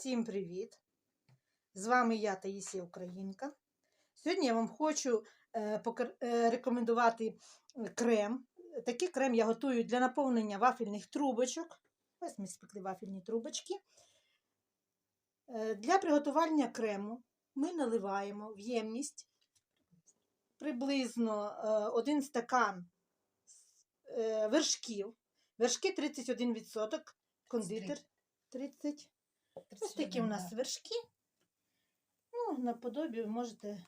Всім привіт! З вами я Таїсія Українка. Сьогодні я вам хочу е, е, рекомендувати крем. Такий крем я готую для наповнення вафельних трубочок. Ось ми спекли вафельні трубочки. Е, Для приготування крему ми наливаємо в ємність приблизно е, один стакан е, вершків. Вершки 31%, кондитер 30%. Ось такі у нас вершки. Ну, наподобі ви можете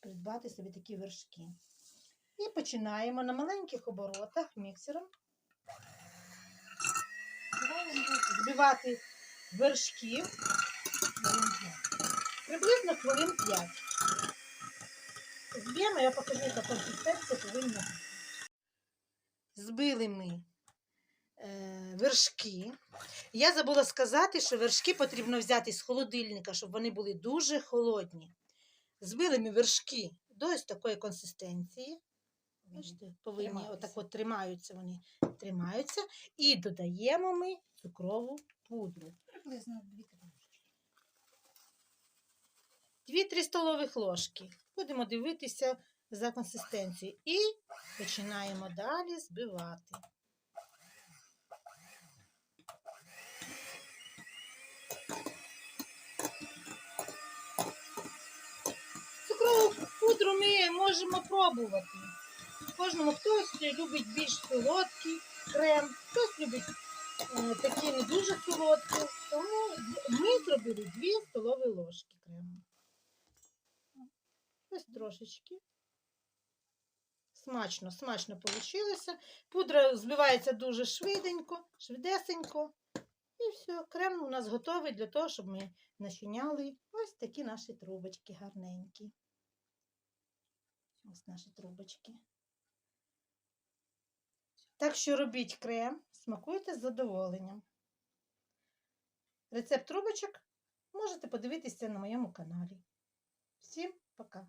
придбати собі такі вершки. І починаємо на маленьких оборотах міксером збивати вершки приблизно хвилин 5. Зб'ємо, я покажу, яка консистенція повинна. Збили ми вершки. Я забула сказати, що вершки потрібно взяти з холодильника, щоб вони були дуже холодні. Збили ми вершки до ось такої консистенції. Бачите, повинні отак от тримаються вони тримаються. І додаємо ми цукрову пудру. Приблизно дві таблички. 2-3 столових ложки. Будемо дивитися за консистенцією. І починаємо далі збивати. Цукрову пудру ми можемо пробувати. Кожному хтось любить більш солодкий крем, хтось любить е, такі не дуже солодкі. Тому ми зробили 2 столові ложки крему. Ось трошечки. Смачно, смачно вийшло. Пудра збивається дуже швиденько, швидесенько. І все, крем у нас готовий для того, щоб ми начиняли ось такі наші трубочки гарненькі. Ось наші трубочки. Так що робіть крем, смакуйте з задоволенням. Рецепт трубочок можете подивитися на моєму каналі. Всім пока!